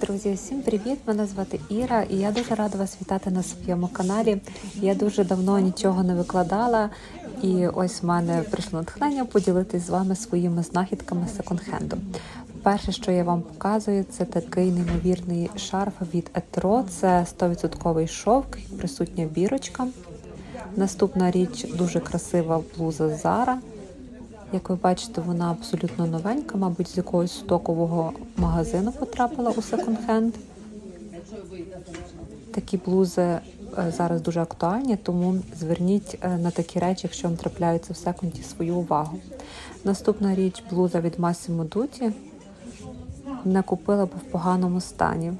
Друзі, всім привіт! Мене звати Іра, і я дуже рада вас вітати на своєму каналі. Я дуже давно нічого не викладала, і ось в мене прийшло натхнення поділитись з вами своїми знахідками секонд-хенду. Перше, що я вам показую, це такий неймовірний шарф від Етро. Це 100% шовк, присутня бірочка. Наступна річ дуже красива блуза Зара. Як ви бачите, вона абсолютно новенька, мабуть, з якогось стокового магазину потрапила у секонд-хенд. Такі блузи е, зараз дуже актуальні, тому зверніть е, на такі речі, якщо вам трапляються в секонді, свою увагу. Наступна річ блуза від Massimo Dutti. Не купила, бо в поганому стані.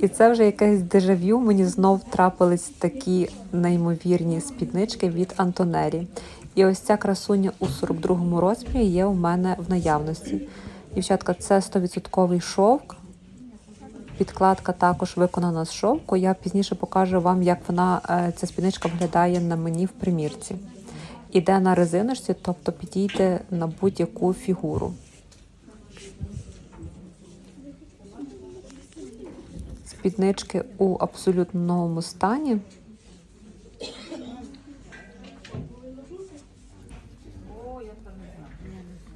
І це вже якесь дежавю. Мені знов трапились такі неймовірні спіднички від Антонері. І ось ця красуня у 42-му розмірі є у мене в наявності. Дівчатка, це 100% шовк. Підкладка також виконана з шовку. Я пізніше покажу вам, як вона е, ця спідничка виглядає на мені в примірці. Іде на резиночці, тобто підійде на будь-яку фігуру. Спіднички у абсолютно новому стані.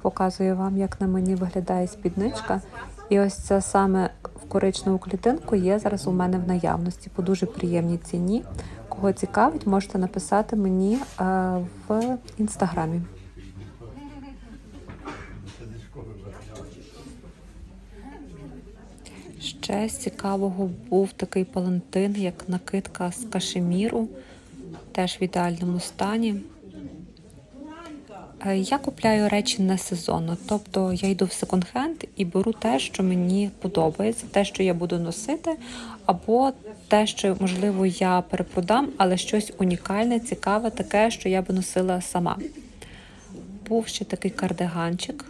Показую вам, як на мені виглядає спідничка. І ось це саме в коричневу клітинку є зараз у мене в наявності по дуже приємній ціні. Кого цікавить, можете написати мені е, в інстаграмі. Ще з цікавого був такий палантин, як накидка з кашеміру, теж в ідеальному стані. Е, Я купляю речі не сезонно, тобто я йду в секонд-хенд і беру те, що мені подобається, те, що я буду носити, або те, що можливо я перепродам, але щось унікальне, цікаве, таке, що я би носила сама. Був ще такий кардиганчик.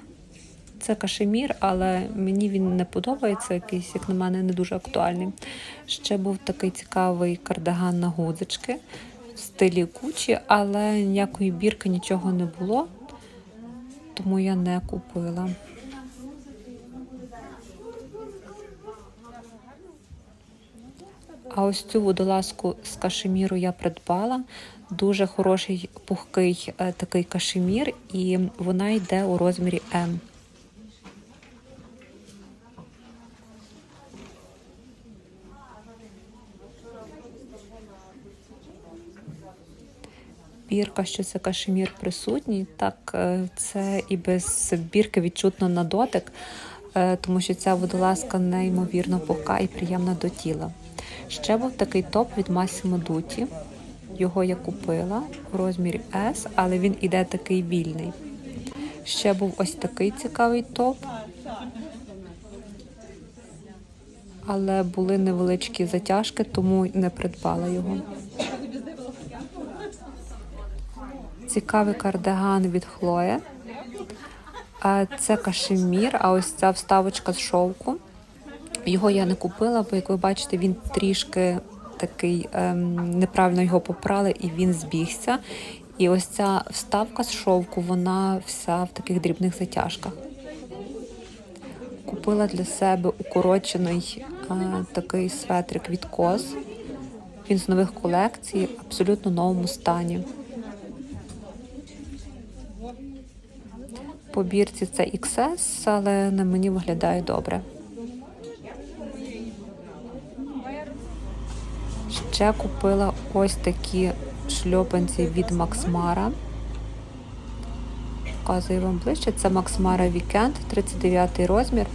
Це кашемір, але мені він не подобається, якийсь, як на мене, не дуже актуальний. Ще був такий цікавий кардиган на гудзички в стилі кучі, але ніякої бірки нічого не було, тому я не купила. А ось цю водолазку з кашеміру я придбала. Дуже хороший пухкий е, такий кашемір, і вона йде у розмірі М. бірка, що це кашемір присутній. Так, е, це і без бірки відчутно на дотик, е, тому що ця водолазка неймовірно пухка і приємна до тіла. Ще був такий топ від Massimo Dutti. Його я купила в розмірі S, але він іде такий вільний. Ще був ось такий цікавий топ. Але були невеличкі затяжки, тому не придбала його. Цікавий кардиган від Хлоє. Це кашемір, а ось ця вставочка з шовку. Його я не купила, бо, як ви бачите, він трішки такий ем, неправильно його попрали і він збігся. І ось ця вставка з шовку, вона вся в таких дрібних затяжках. Купила для себе укорочений е, такий светрик від коз. Він з нових колекцій, абсолютно новому стані. По бірці це XS, але на мені виглядає добре. Ще купила ось такі шльопанці від Максмара. Показую вам ближче. Це Максмара Weekend, 39 розмір.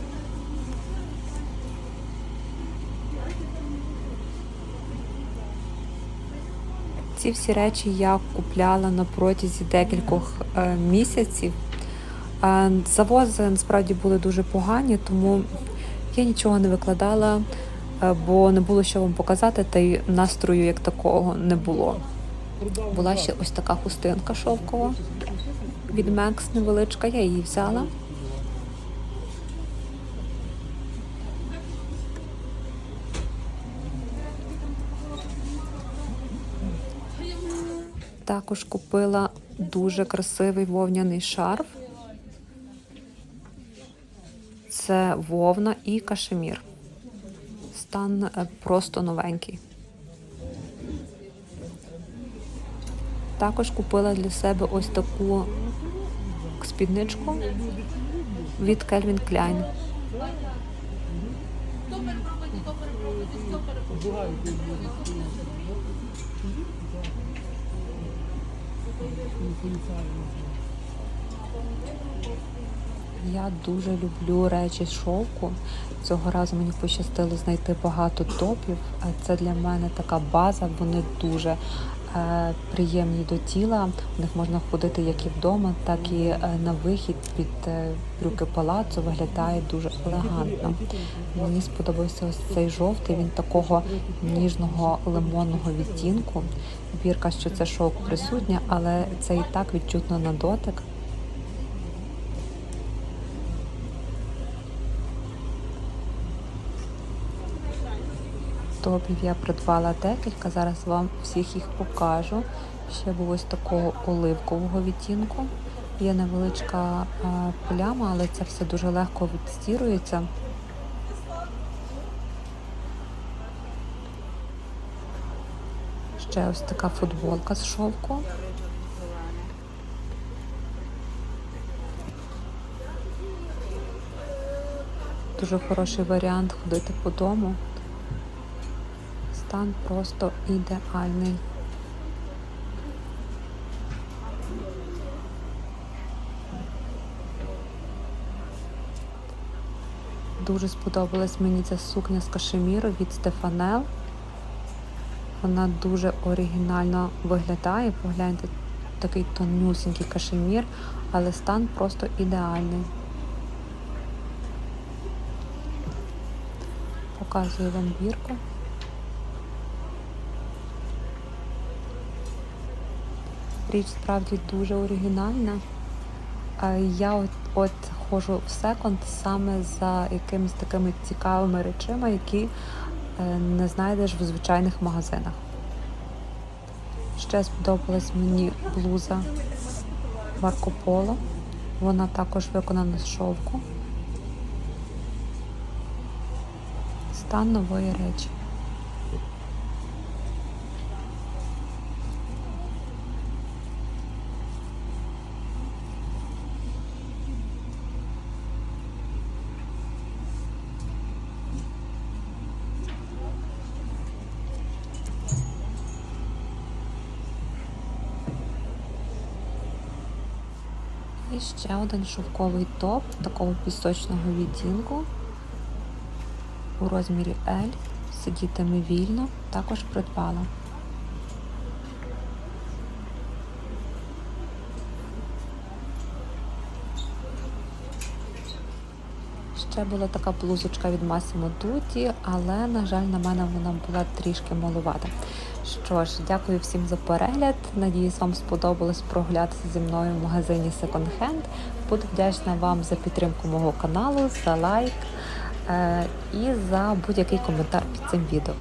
Ці всі речі я купляла на протязі декількох е, місяців. Завози насправді були дуже погані, тому я нічого не викладала, е, бо не було що вам показати, та й настрою як такого не було. Була ще ось така хустинка шовкова від Мекс невеличка, я її взяла. Також купила дуже красивий вовняний шарф. Це вовна і кашемір. стан е, просто новенький. Також купила для себе ось таку спідничку від Calvin Klein. Я дуже люблю речі шовку. Цього разу мені пощастило знайти багато топів. Це для мене така база. Вони дуже е, приємні до тіла. В них можна ходити як і вдома, так і е, на вихід під е, брюки палацу. Виглядає дуже елегантно. Мені сподобався ось цей жовтий. Він такого ніжного лимонного відтінку. Бірка, що це шовк присутня, але це і так відчутно на дотик. Топів я придбала декілька, зараз вам всіх їх покажу. Ще був ось такого оливкового відтінку. Є невеличка пляма, але це все дуже легко відстірується. Ще ось така футболка з шовку. Дуже хороший варіант ходити по дому. Стан просто ідеальний. Дуже сподобалась мені ця сукня з кашеміру від Стефанел. Вона дуже оригінально виглядає. Погляньте, такий тонюсінький кашемір, але стан просто ідеальний. Показую вам бірку. Річ справді дуже оригінальна. Я от, от ходжу в секонд саме за якимись такими цікавими речами, які е, не знайдеш в звичайних магазинах. Ще сподобалась мені блуза Марко Поло. Вона також виконана з шовку. Стан нової речі. І ще один шовковий топ такого пісочного відтінку у розмірі L. Сидітиме вільно, також придбала. Ще була така блузочка від Massimo Dutti, але, на жаль, на мене вона була трішки малувата. Що ж, дякую всім за перегляд. Надіюсь, вам сподобалось прогулятися зі мною в магазині Second Hand. Буду вдячна вам за підтримку мого каналу, за лайк е- і за будь-який коментар під цим відео.